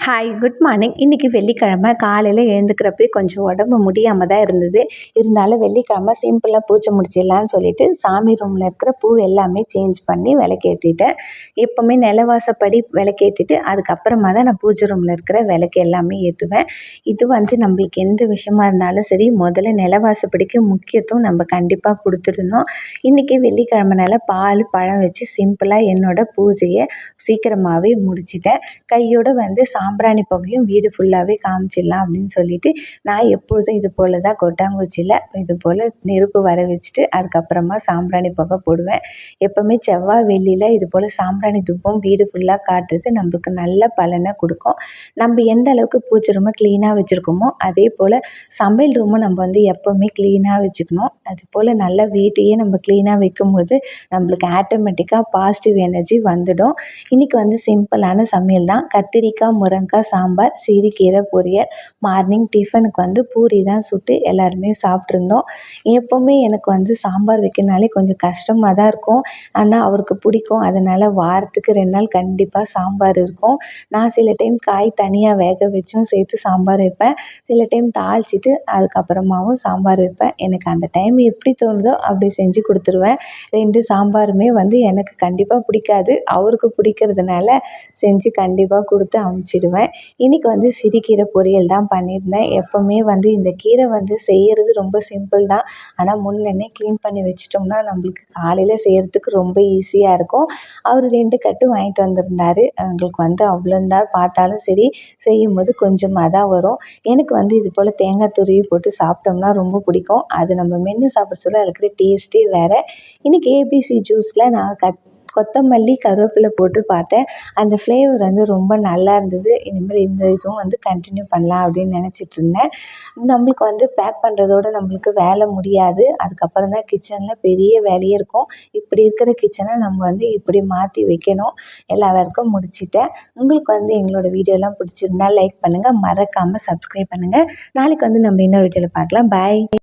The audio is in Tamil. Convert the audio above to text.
ஹாய் குட் மார்னிங் இன்றைக்கி வெள்ளிக்கிழமை. காலையில் எழுந்துக்கிறப்பே கொஞ்சம் உடம்பு முடியாமல் தான் இருந்தது. இருந்தாலும் வெள்ளிக்கிழமை சிம்பிளாக பூஜை முடிச்சிடலான்னு சொல்லிட்டு சாமி ரூமில் இருக்கிற பூ எல்லாமே சேஞ்ச் பண்ணி விளக்கேற்றிட்டேன் எப்போவுமே நிலவாசப்படி விளக்கேற்றிட்டு அதுக்கப்புறமா தான் நான் பூஜை ரூமில் இருக்கிற விளக்கு எல்லாமே ஏற்றுவேன் இது வந்து நம்மளுக்கு எந்த விஷயமா இருந்தாலும் சரி முதல்ல நிலவாசப்படிக்கு முக்கியத்துவம் நம்ம கண்டிப்பாக கொடுத்துடணும். இன்றைக்கி வெள்ளிக்கிழமைனால பால் பழம் வச்சு சிம்பிளாக என்னோடய பூஜையை சீக்கிரமாகவே முடிச்சிட்டேன். கையோடு வந்து சா சாம்பிராணி புகையும் வீடு ஃபுல்லாகவே காமிச்சிடலாம் அப்படின்னு சொல்லிட்டு நான் எப்பொழுதும் இது போல் தான் கொட்டாங்குச்சியில் இது போல் நெருப்பு வர வச்சுட்டு அதுக்கப்புறமா சாம்பிராணி புகை போடுவேன். எப்போவுமே செவ்வாய் வெள்ளியில் இது போல் சாம்பிராணி தூபம் வீடு ஃபுல்லாக காட்டுறது நம்மளுக்கு நல்ல பலனை கொடுக்கும். நம்ம எந்த அளவுக்கு பூஜை ரூமை க்ளீனாக வச்சுருக்கோமோ அதே போல் சமையல் ரூமும் நம்ம வந்து எப்போவுமே க்ளீனாக வச்சுக்கணும். அது போல் நல்லா வீட்டையே நம்ம க்ளீனாக வைக்கும்போது நம்மளுக்கு ஆட்டோமேட்டிக்காக பாசிட்டிவ் எனர்ஜி வந்துடும். இன்றைக்கி வந்து சிம்பிளான சமையல் தான். கத்திரிக்காய் முருங்கை முருங்கக்காய் சாம்பார் சிறுகீரை பொரியல் மார்னிங் டிஃபனுக்கு வந்து பூரி தான் சுட்டு எல்லாருமே சாப்பிட்ருந்தோம் எப்போவுமே எனக்கு வந்து சாம்பார் வைக்கணுனாலே கொஞ்சம் கஷ்டமாக தான் இருக்கும். ஆனால் அவருக்கு பிடிக்கும். அதனால் வாரத்துக்கு ரெண்டு நாள் கண்டிப்பாக சாம்பார் இருக்கும். நான் சில டைம் காய் தனியாக வேக வச்சும் சேர்த்து சாம்பார் வைப்பேன். சில டைம் தாளிச்சிட்டு அதுக்கப்புறமாவும் சாம்பார் வைப்பேன். எனக்கு அந்த டைம் எப்படி தோணுதோ அப்படி செஞ்சு கொடுத்துருவேன். ரெண்டு சாம்பாருமே வந்து எனக்கு கண்டிப்பாக பிடிக்காது. அவருக்கு பிடிக்கிறதுனால செஞ்சு கண்டிப்பாக கொடுத்து அனுப்பிச்சிடுவேன் செய்வேன். இன்றைக்கி வந்து சிறுகீரை பொரியல் தான் பண்ணியிருந்தேன். எப்போவுமே வந்து இந்த கீரை வந்து செய்கிறது ரொம்ப சிம்பிள் தான். ஆனால் முன்னமே க்ளீன் பண்ணி வச்சிட்டோம்னா நம்மளுக்கு காலையில் செய்கிறதுக்கு ரொம்ப ஈஸியாக இருக்கும். அவர் ரெண்டு கட்டு வாங்கிட்டு வந்திருந்தார். எங்களுக்கு வந்து அவ்வளோந்தான் பார்த்தாலும் சரி செய்யும்போது கொஞ்சமாக தான் வரும். எனக்கு வந்து இது போல் தேங்காய் துருவி போட்டு சாப்பிட்டோம்னா ரொம்ப பிடிக்கும். அது நம்ம மென்று சாப்பிட சொல்ல இருக்கிற டேஸ்ட்டே வேறு. இன்றைக்கி ஏபிசி ஜூஸில் நான் கட் கொத்தமல்லி கருவேப்பிலை போட்டு பார்த்தேன். அந்த ஃப்ளேவர் வந்து ரொம்ப நல்லா இருந்தது. இனிமேல் இந்த இதுவும் வந்து கண்டினியூ பண்ணலாம் அப்படின்னு நினச்சிட்டு இருந்தேன். நம்மளுக்கு வந்து பேக் பண்ணுறதோட நம்மளுக்கு வேலை முடியாது. அதுக்கப்புறம் தான் கிச்சனில் பெரிய வேலையே இருக்கும். இப்படி இருக்கிற கிச்சனை நம்ம வந்து இப்படி மாற்றி வைக்கணும். எல்லா வேலைக்கும் முடிச்சிட்டேன். உங்களுக்கு வந்து எங்களோட வீடியோலாம் பிடிச்சிருந்தா லைக் பண்ணுங்கள் மறக்காமல் சப்ஸ்கிரைப் பண்ணுங்கள் நாளைக்கு வந்து நம்ம இன்னொரு வீடியோவில் பார்க்கலாம். பாய்